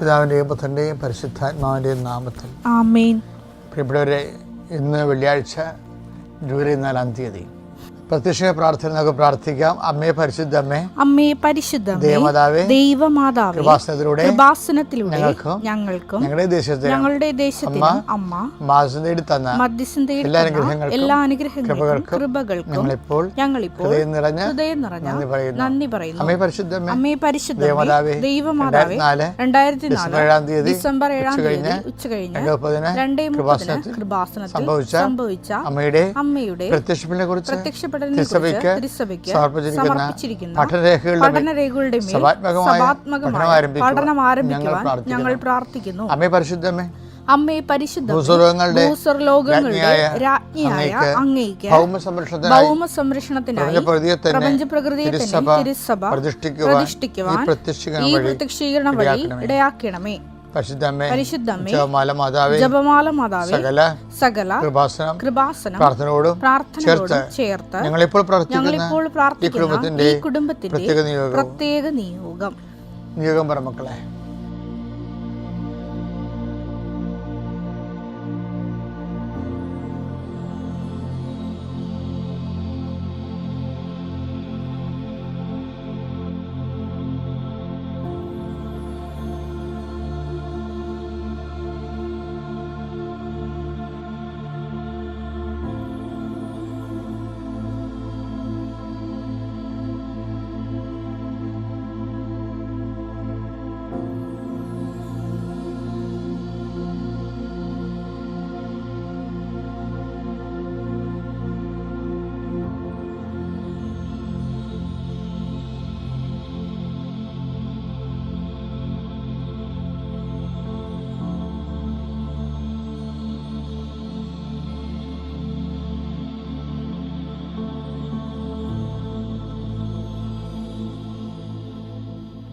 പിതാവിന്റെയും പുത്രന്റെയും പരിശുദ്ധാത്മാവിന്റെയും നാമത്തിൽ. ആമേൻ. പ്രിയപ്പെട്ടവരെ ഇന്ന് വെള്ളിയാഴ്ച ജൂലൈ നാലാം തീയതി. പ്രത്യക്ഷ പ്രാർത്ഥന നമുക്ക് പ്രാർത്ഥിക്കാം. അമ്മേ പരിശുദ്ധ അമ്മേ പരിശുദ്ധ ദേവമാതാവേ ദൈവമാതാവേ കൃപാസനത്തിലൂടെ കൃപാസനത്തിലൂടെ ഞങ്ങൾക്കും ഞങ്ങൾക്കും ഞങ്ങളുടെ ദേശത്തെ ഞങ്ങളുടെ ദേശത്തിന് അമ്മ മാസം തേടി തന്ന മധ്യസ്ഥം തേടി എല്ലാ അനുഗ്രഹങ്ങൾ അനുഗ്രഹങ്ങൾക്കും എല്ലാ അനുഗ്രഹങ്ങൾക്കും കൃപകൾക്കും കൃപകൾക്കും ഞങ്ങളിപ്പോൾ ഞങ്ങളിപ്പോൾ ഹൃദയം നിറഞ്ഞ ഹൃദയം നിറഞ്ഞ നന്ദി പറയുന്നു. നന്ദി പറയുന്നു. അമ്മേ പരിശുദ്ധ അമ്മേ അമ്മേ പരിശുദ്ധ ദേവമാതാവേ ദൈവമാതാവേ രണ്ടായിരത്തി നാല് ഏഴാം തീയതി ഡിസംബർ ഏഴാം തീയതി ഉച്ച കഴിഞ്ഞ് രണ്ടേ മുപ്പതിന് കൃപാസനത്തിൽ സംഭവിച്ച അമ്മയുടെ അമ്മയുടെ പ്രത്യക്ഷപ്പെടലിനെ കുറിച്ച് സമർപ്പിച്ചിരിക്കുന്ന പഠനരേഖകളുടെ പഠനം ആരംഭിക്കുവാൻ ഞങ്ങൾ പ്രാർത്ഥിക്കുന്നു. അമ്മേ പരിശുദ്ധമേ അമ്മേ പരിശുദ്ധ ഭൂസ്വർഗങ്ങളുടെ ഭൂസ്വർലോകങ്ങളുടെ രാജ്ഞിയായ രാജ്ഞിയായ അങ്ങയ്ക്ക് അങ്ങയ്ക്ക് ഭൗമ സംരക്ഷണത്തിനായി ഭൗമ സംരക്ഷണത്തിനായി പ്രപഞ്ച പ്രകൃതിയെ തന്നെ തിരുസഭ തിരുസഭ പ്രതിഷ്ഠിക്കുവാൻ ഈ പ്രത്യക്ഷീകരണം വഴി ഇടയാക്കണമേ. പരിശുദ്ധമ്മേ പരിശുദ്ധമ്മേ ജപമാല മാതാവേ ജപമാല മാതാവേ സകല സകല കൃപാസനം കൃപാസനം പ്രാർത്ഥനയോടും പ്രാർത്ഥനയോടും ചേർത്ത് ഞങ്ങളിപ്പോൾ പ്രാർത്ഥിക്കുന്ന ഞങ്ങളിപ്പോൾ ഈ പ്രാർത്ഥിക്കുന്ന കുടുംബത്തിന്റെ ഈ കുടുംബത്തിന്റെ പ്രത്യേക നിയോഗവും പ്രത്യേക നിയോഗം. നിയോഗം പറ മക്കളെ.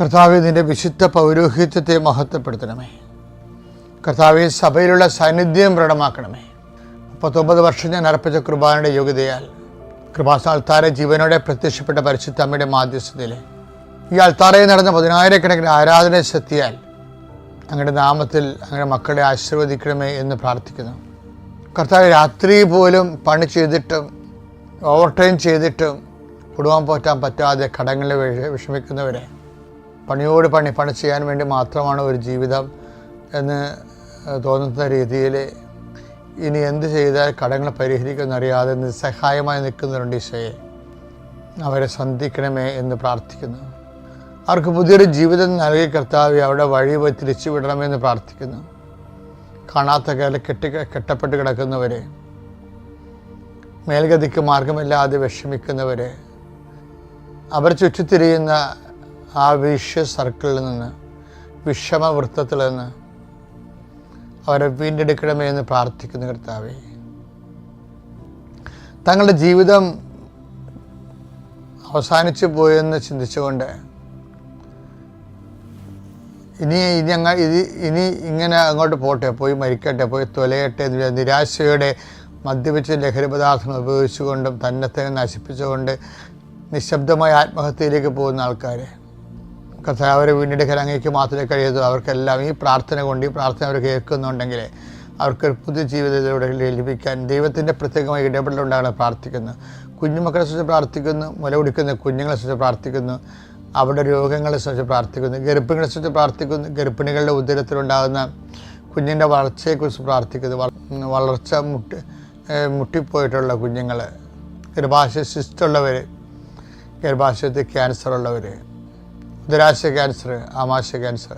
കർത്താവ് നിന്റെ വിശുദ്ധ പൗരോഹിത്യത്തെ മഹത്വപ്പെടുത്തണമേ. കർത്താവ് സഭയിലുള്ള സാന്നിധ്യം പ്രകടമാക്കണമേ മുപ്പത്തൊമ്പത് വർഷം ഞാൻ അർപ്പിച്ച കൃപാനയുടെ യോഗ്യതയാൽ കൃപാസാൽത്താര ജീവനോടെ പ്രത്യക്ഷപ്പെട്ട പരിശുദ്ധ അമ്മയുടെ മാധ്യസ്ഥതയിൽ ഈ അൾത്താറയിൽ നടന്ന പതിനായിരക്കണക്കിന് ആരാധന ശക്തിയാൽ അങ്ങയുടെ നാമത്തിൽ അങ്ങയുടെ മക്കളെ ആശീർവദിക്കണമേ എന്ന് പ്രാർത്ഥിക്കുന്നു. കർത്താവ് രാത്രി പോലും പണി ചെയ്തിട്ടും ഓവർ ടൈം ചെയ്തിട്ടും കുടുംബം പോറ്റാൻ പറ്റാതെ കടങ്ങളിൽ വിഷമിക്കുന്നവരെ പണിയോട് പണി പണി ചെയ്യാൻ വേണ്ടി മാത്രമാണ് ഒരു ജീവിതം എന്ന് തോന്നുന്ന രീതിയിൽ ഇനി എന്ത് ചെയ്താൽ കടങ്ങൾ പരിഹരിക്കുമെന്നറിയാതെ നിസ്സഹായമായി നിൽക്കുന്നവരുണ്ട് ഈശോയെ. അവരെ സന്ധിക്കണമേ എന്ന് പ്രാർത്ഥിക്കുന്നു. അവർക്ക് പുതിയൊരു ജീവിതം നൽകി കർത്താവ് അവിടെ വഴി പോയി വിടണമെന്ന് പ്രാർത്ഥിക്കുന്നു. കാണാത്ത കയറിൽ കെട്ടി കെട്ടപ്പെട്ട് കിടക്കുന്നവരെ മേൽഗതിക്ക് മാർഗമില്ലാതെ വിഷമിക്കുന്നവരെ അവർ ചുറ്റിത്തിരിയുന്ന ആ വിഷ സർക്കിളിൽ നിന്ന് വിഷമവൃത്തത്തിൽ നിന്ന് അവരെ വീണ്ടെടുക്കണമേ എന്ന് പ്രാർത്ഥിക്കുന്ന കർത്താവേ. തങ്ങളുടെ ജീവിതം അവസാനിച്ചു പോയെന്ന് ചിന്തിച്ചുകൊണ്ട് ഇനി ഇനി ഇത് ഇനി ഇങ്ങനെ അങ്ങോട്ട് പോട്ടെ പോയി മരിക്കട്ടെ പോയി തൊലയട്ടെ എന്ന് നിരാശയുടെ മദ്യപിച്ച് പദാർത്ഥങ്ങൾ ഉപയോഗിച്ചുകൊണ്ടും തന്നെ നശിപ്പിച്ചുകൊണ്ട് നിശബ്ദമായ ആത്മഹത്യയിലേക്ക് പോകുന്ന ആൾക്കാർ വീടിന്റെ വീണ്ടെടുക്കാൻ അങ്ങേക്ക് മാത്രമേ കഴിയൂ. അവർക്കെല്ലാം ഈ പ്രാർത്ഥന കൊണ്ട് ഈ പ്രാർത്ഥന അവർ കേൾക്കുന്നുണ്ടെങ്കിൽ അവർക്ക് പുതിയ ജീവിതത്തിലൂടെ ലഭിക്കാൻ ദൈവത്തിന്റെ പ്രത്യേകമായ ഇടപെടലുണ്ടാകണം പ്രാർത്ഥിക്കുന്നു. കുഞ്ഞുമക്കളെ സംബന്ധിച്ച് പ്രാർത്ഥിക്കുന്നു മുല കുടിക്കുന്ന കുഞ്ഞുങ്ങളെ സംബന്ധിച്ച് പ്രാർത്ഥിക്കുന്നു അവരുടെ രോഗങ്ങളെ സംബന്ധിച്ച് പ്രാർത്ഥിക്കുന്നു ഗർഭിണികളെ സംബന്ധിച്ച് പ്രാർത്ഥിക്കുന്നു ഗർഭിണികളുടെ ഉദരത്തിലുണ്ടാകുന്ന കുഞ്ഞിന്റെ വളർച്ചയെക്കുറിച്ച് പ്രാർത്ഥിക്കുന്നു. വളർച്ച മുട്ടി മുട്ടിപ്പോയിട്ടുള്ള കുഞ്ഞുങ്ങൾ ഗർഭാശയ സിസ്റ്റുള്ളവർ ഗർഭാശയത്തിൽ ക്യാൻസർ ഉള്ളവർ ഉദരാശയ ക്യാൻസർ ആമാശ ക്യാൻസർ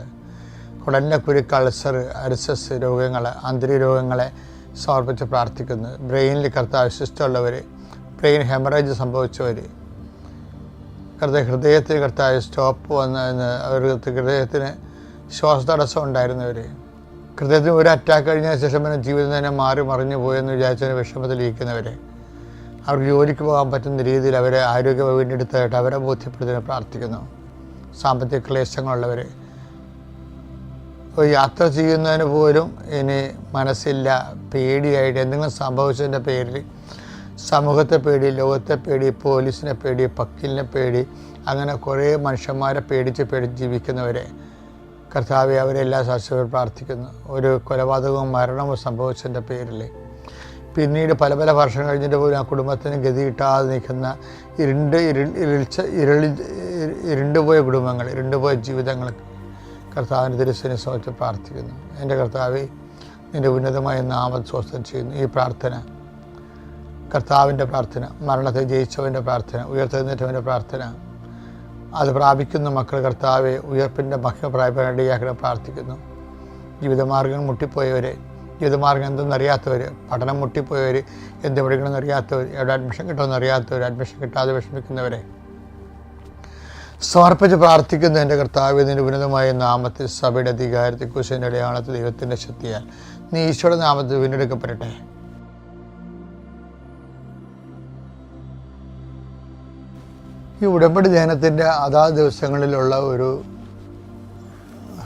കുടലിന്റെ കുരുക്ക് അൾസർ അരിസസ് രോഗങ്ങൾ ആന്തരിക രോഗങ്ങളെ സമർപ്പിച്ച് പ്രാർത്ഥിക്കുന്നു. ബ്രെയിനിൽ കർത്താവ് ശിഷ്ടമുള്ളവർ ബ്രെയിൻ ഹെമറേജ് സംഭവിച്ചവർ കർത്ത ഹൃദയത്തിന് കർത്താവ് സ്റ്റോപ്പ് വന്ന അവർക്ക് ഹൃദയത്തിന് ശ്വാസതടസ്സം ഉണ്ടായിരുന്നവർ ഹൃദയത്തിന് ഒരു അറ്റാക്ക് കഴിഞ്ഞ ശേഷം പിന്നെ ജീവിതം തന്നെ മാറി മറിഞ്ഞു പോയെന്ന് വിചാരിച്ചതിന് വിഷമത്തിലിരിക്കുന്നവർ അവർക്ക് ജോലിക്ക് പോകാൻ പറ്റുന്ന രീതിയിൽ അവരെ ആരോഗ്യം വീണ്ടെടുത്തതായിട്ട് അവരെ ബോധ്യപ്പെടുത്താൻ പ്രാർത്ഥിക്കുന്നു. സാമ്പത്തിക ക്ലേശങ്ങളുള്ളവർ. ഒരു യാത്ര ചെയ്യുന്നതിന് പോലും ഇനി മനസ്സില്ല പേടിയായിട്ട് എന്തെങ്കിലും സംഭവിച്ചതിന്റെ പേരിൽ സമൂഹത്തെ പേടി ലോകത്തെ പേടി പോലീസിനെ പേടി പക്കിലിനെ പേടി അങ്ങനെ കുറേ മനുഷ്യന്മാരെ പേടിച്ച് പേടിച്ച് ജീവിക്കുന്നവരെ കർത്താവ് അവരെല്ലാ സാക്ഷികൾ പ്രാർത്ഥിക്കുന്നു. ഒരു കൊലപാതകവും മരണവും സംഭവിച്ചതിന്റെ പേരിൽ പിന്നീട് പല പല വർഷം കഴിഞ്ഞിട്ട് പോലും ആ കുടുംബത്തിന് ഗതി കിട്ടാതെ നിൽക്കുന്ന ഇരുണ്ട് ഇരു ഇരുൾച്ച ഇരുളി ഇരുണ്ടുപോയ കുടുംബങ്ങൾ ഇരുണ്ടുപോയ ജീവിതങ്ങൾ കർത്താവിന്റെ തിരുസനെ സമയത്ത് പ്രാർത്ഥിക്കുന്നു. എന്റെ കർത്താവെ നിന്റെ ഉന്നതമായ നാമം സ്വസ്ഥം ചെയ്യുന്നു. ഈ പ്രാർത്ഥന കർത്താവിന്റെ പ്രാർത്ഥന മരണത്തെ ജയിച്ചവന്റെ പ്രാർത്ഥന ഉയർത്തെഴുന്നേറ്റവന്റെ പ്രാർത്ഥന അത് പ്രാപിക്കുന്ന മക്കൾ കർത്താവെ ഉയർപ്പിന്റെ മഹിമ പ്രാപിക്കാനിടയാക്കണം പ്രാർത്ഥിക്കുന്നു. ജീവിതമാർഗം മുട്ടിപ്പോയവരെ ജീവിതമാർഗം എന്തെന്നറിയാത്തവർ പഠനം മുട്ടിപ്പോയവർ എന്ത് പഠിക്കണമെന്ന് അറിയാത്തവർ എവിടെ അഡ്മിഷൻ കിട്ടുമെന്ന് അറിയാത്തവർ അഡ്മിഷൻ കിട്ടാതെ വിഷമിക്കുന്നവരെ. സമർപ്പിച്ച് പ്രാർത്ഥിക്കുന്ന എന്റെ കർത്താവ് നിന്റെ ഉന്നതമായ നാമത്തിൽ സഭയുടെ അധികാരത്തിൽ കുശിന്റെ അടയാളത്തിൽ ദൈവത്തിന്റെ ശക്തിയാൽ നീ ഈശോയുടെ നാമത്തിൽ വീണ്ടെടുക്കപ്പെടട്ടെ. ഈ ഉടമ്പടി ധ്യാനത്തിന്റെ അതാ ദിവസങ്ങളിലുള്ള ഒരു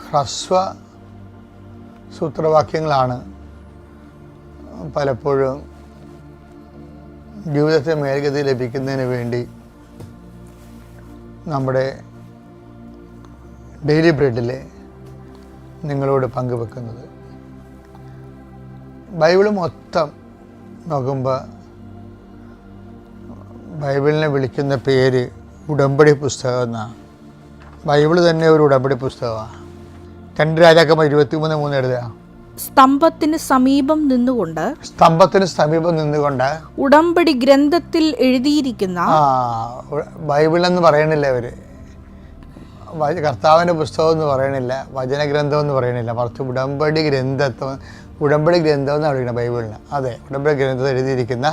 ഹ്രസ്വ സൂത്രവാക്യങ്ങളാണ് പലപ്പോഴും ജീവിതത്തെ മേൽഗതി ലഭിക്കുന്നതിന് വേണ്ടി നമ്മുടെ ഡെയിലി ബ്രെഡിൽ നിങ്ങളോട് പങ്കുവെക്കുന്നത്. ബൈബിൾ മൊത്തം നോക്കുമ്പോൾ ബൈബിളിനെ വിളിക്കുന്ന പേര് ഉടമ്പടി പുസ്തകം എന്നാണ് ബൈബിൾ തന്നെ ഒരു ഉടമ്പടി പുസ്തകമാണ് രണ്ട് രാജാക്കന്മാർ ഇരുപത്തിമൂന്ന് മൂന്ന് എഴുതുക സ്തംഭത്തിന് സമീപം നിന്നുകൊണ്ട് സ്തംഭത്തിന് സമീപം നിന്നുകൊണ്ട് ഉടമ്പടി ഗ്രന്ഥത്തിൽ എഴുതിയിരിക്കുന്ന ബൈബിൾ എന്ന് പറയണില്ല അവർ കർത്താവിന്റെ പുസ്തകം എന്ന് പറയണില്ല വചനഗ്രന്ഥം എന്ന് പറയണില്ല. മറിച്ച് ഉടമ്പടി ഗ്രന്ഥത്വം ഉടമ്പടി ഗ്രന്ഥം എന്നാണ് വിളിക്കുന്നത് ബൈബിളിന്. അതെ ഉടമ്പടി ഗ്രന്ഥത്തിൽ എഴുതിയിരിക്കുന്ന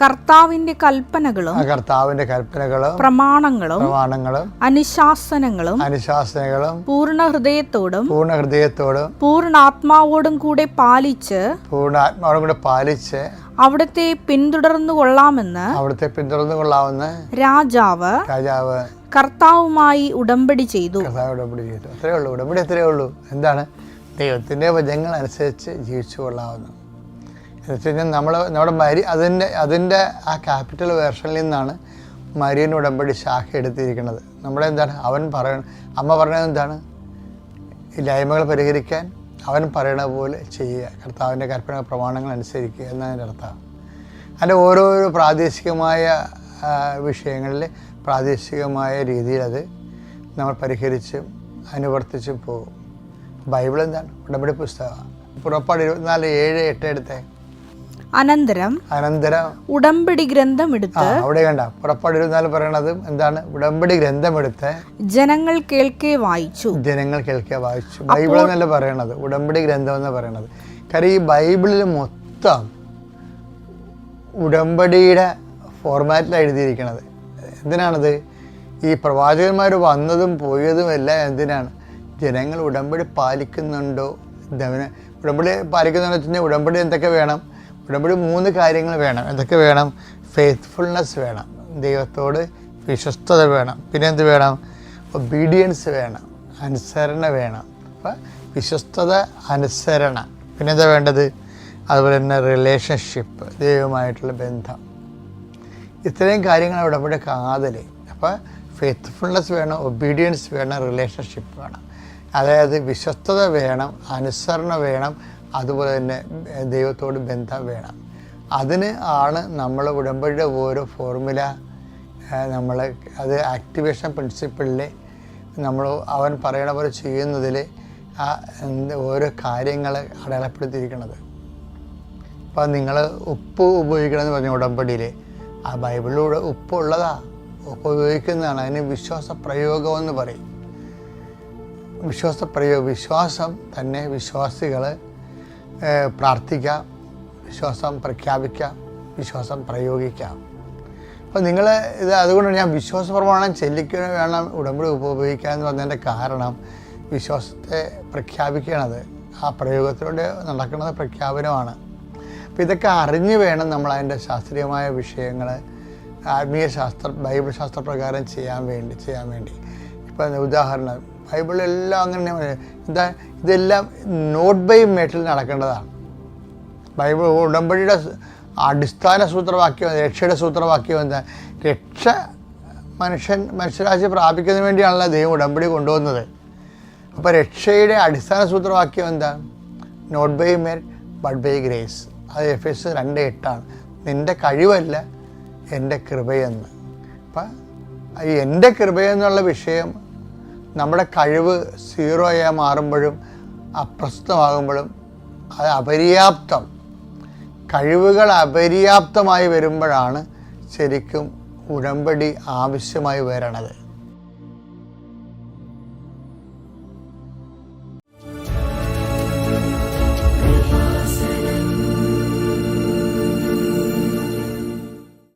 കർത്താവിന്റെ കൽപ്പനകളും കർത്താവിന്റെ കൽപ്പനകളും പ്രമാണങ്ങളും പ്രമാണങ്ങളും അനുശാസനങ്ങളും അനുശാസനങ്ങളും പൂർണ ഹൃദയത്തോടും പൂർണ ഹൃദയത്തോടും പൂർണ ആത്മാവോടും കൂടെ പാലിച്ച് പൂർണ ആത്മാവോടും കൂടെ പാലിച്ച് അവിടുത്തെ പിന്തുടർന്നു കൊള്ളാമെന്ന് അവിടുത്തെ പിന്തുടർന്നു കൊള്ളാമെന്ന് രാജാവ് രാജാവ് കർത്താവുമായി ഉടമ്പടി ചെയ്തു. കർത്താവ് ഉടമ്പടി ചെയ്തു. അത്രേ ഉള്ളൂ. ഉടമ്പടി അത്രേ ഉള്ളൂ. എന്താണ്? ദൈവത്തിന്റെ വചങ്ങൾ അനുസരിച്ച് ജീവിച്ചു കൊള്ളാവുന്നു. എന്ന് വെച്ച് കഴിഞ്ഞാൽ നമ്മൾ നമ്മുടെ മരി അതിന്റെ അതിന്റെ ആ ക്യാപിറ്റൽ വേർഷനിൽ നിന്നാണ് മരിയൻ ഉടമ്പടി ശാഖ എടുത്തിരിക്കുന്നത്. നമ്മുടെ എന്താണ്? അവൻ പറയണ അമ്മ പറയണത് എന്താണ്? ഇല്ലായ്മകൾ പരിഹരിക്കാൻ അവൻ പറയണ പോലെ ചെയ്യുക. കർത്താവിന്റെ കൽപ്പന പ്രമാണങ്ങൾ അനുസരിക്കുക എന്നതിന്റെ അർത്ഥം. അതിന്റെ ഓരോരോ പ്രാദേശികമായ വിഷയങ്ങളിൽ പ്രാദേശികമായ രീതിയിൽ അത് നമ്മൾ പരിഹരിച്ചും അനുവർത്തിച്ചും പോകും. ബൈബിൾ എന്താണ്? ഉടമ്പടി പുസ്തകമാണ്. പുറപ്പാട് ഇരുപത്തിനാല് ഏഴ് എട്ട് എടുത്തേ. അനന്തരം അനന്തരം. ഉടമ്പടി ഗ്രന്ഥം എടുത്ത് അവിടെ കണ്ട. പുറപ്പാട് ഇരുപത്തിനാല് പറയണത് എന്താണ്? ഉടമ്പടി ഗ്രന്ഥം എടുത്ത് ജനങ്ങൾ കേൾക്കെ വായിച്ചു. ജനങ്ങൾ കേൾക്കെ വായിച്ചു. ബൈബിൾ എന്നല്ല പറയണത്? ഉടമ്പടി ഗ്രന്ഥം എന്ന് പറയണത്. കാര്യം ഈ ബൈബിളിൽ മൊത്തം ഉടമ്പടിയുടെ ഫോർമാറ്റിലാണ് എഴുതിയിരിക്കുന്നത് എന്തിനാണത്? ഈ പ്രവാചകന്മാർ വന്നതും പോയതും എല്ലാം എന്തിനാണ്? ജനങ്ങൾ ഉടമ്പടി പാലിക്കുന്നുണ്ടോ? ഉടമ്പടി പാലിക്കുന്നുണ്ടോ വെച്ച് കഴിഞ്ഞാൽ ഉടമ്പടി എന്തൊക്കെ വേണം? ഉടമ്പടി മൂന്ന് കാര്യങ്ങൾ വേണം. എന്തൊക്കെ വേണം? ഫെയ്ത്ത്ഫുൾനെസ് വേണം. ദൈവത്തോട് വിശ്വസ്തത വേണം. പിന്നെ എന്ത് വേണം? ഒബീഡിയൻസ് വേണം. അനുസരണ വേണം. അപ്പം വിശ്വസ്തത അനുസരണ. പിന്നെന്താ വേണ്ടത്? അതുപോലെ തന്നെ റിലേഷൻഷിപ്പ് ദൈവമായിട്ടുള്ള ബന്ധം. ഇത്രയും കാര്യങ്ങൾ അവിടെ ഇവിടെ കാതൽ അപ്പോൾ ഫെയ്ത്ത്ഫുൾനെസ് വേണം ഒബീഡിയൻസ് വേണം റിലേഷൻഷിപ്പ് വേണം. അതായത് വിശ്വസ്തത വേണം അനുസരണ വേണം അതുപോലെ തന്നെ ദൈവത്തോട് ബന്ധം വേണം. അതിന് ആണ് നമ്മൾ ഉടമ്പടിയുടെ ഓരോ ഫോർമുല നമ്മൾ അത് ആക്ടിവേഷൻ പ്രിൻസിപ്പിളിൽ നമ്മൾ അവൻ പറയണ പോലെ ചെയ്യുന്നതിൽ ആ ഓരോ കാര്യങ്ങൾ അടയാളപ്പെടുത്തിയിരിക്കുന്നത് ഇപ്പം നിങ്ങൾ ഉപ്പ് ഉപയോഗിക്കണമെന്ന് പറഞ്ഞ ഉടമ്പടിയിൽ ആ ബൈബിളിലൂടെ ഉപ്പുള്ളതാ ഉപ്പ് ഉപയോഗിക്കുന്നതാണ്. അതിന് വിശ്വാസ പ്രയോഗം എന്ന് പറയും. വിശ്വാസ പ്രയോഗം വിശ്വാസം തന്നെ വിശ്വാസികൾ പ്രാർത്ഥിക്കാം വിശ്വാസം പ്രഖ്യാപിക്കാം വിശ്വാസം പ്രയോഗിക്കാം. അപ്പോൾ നിങ്ങൾ ഇത് അതുകൊണ്ട് ഞാൻ വിശ്വാസ പ്രമാണം ചെല്ലിക്കുക വേണം ഉടമ്പടി ഉപയോഗിക്കുക എന്ന് പറഞ്ഞതിന്റെ കാരണം വിശ്വാസത്തെ പ്രഖ്യാപിക്കണത്. ആ പ്രയോഗത്തിലൂടെ നടക്കുന്നത് പ്രഖ്യാപനമാണ്. അപ്പോൾ ഇതൊക്കെ അറിഞ്ഞു വേണം നമ്മൾ അതിന്റെ ശാസ്ത്രീയമായ വിഷയങ്ങൾ ആത്മീയ ശാസ്ത്ര ബൈബിൾ ശാസ്ത്രപ്രകാരം ചെയ്യാൻ വേണ്ടി ചെയ്യാൻ വേണ്ടി. ഇപ്പം ഉദാഹരണം ബൈബിളെല്ലാം അങ്ങനെ എന്താ ഇതെല്ലാം നോട്ട് ബൈ മേട്ടിൽ നടക്കേണ്ടതാണ്. ബൈബിൾ ഉടമ്പടിയുടെ അടിസ്ഥാന സൂത്രവാക്യം രക്ഷയുടെ സൂത്രവാക്യം എന്താ? രക്ഷ മനുഷ്യൻ മനുഷ്യരാശി പ്രാപിക്കുന്നതിന് വേണ്ടിയാണല്ലോ ദൈവം ഉടമ്പടി കൊണ്ടുവന്നത്. അപ്പോൾ രക്ഷയുടെ അടിസ്ഥാന സൂത്രവാക്യം എന്താ? Not by merit but by grace. അത് എഫ് എസ് രണ്ട് എട്ടാണ്. നിന്റെ കഴിവല്ല എന്റെ കൃപയെന്ന്. അപ്പം ഈ എന്റെ കൃപയെന്നുള്ള വിഷയം നമ്മുടെ കഴിവ് സീറോയായി മാറുമ്പോഴും അപ്രസ്തമാകുമ്പോഴും അത് അപര്യാപ്തം. കഴിവുകൾ അപര്യാപ്തമായി വരുമ്പോഴാണ് ശരിക്കും ഉടമ്പടി ആവശ്യമായി വരണത്.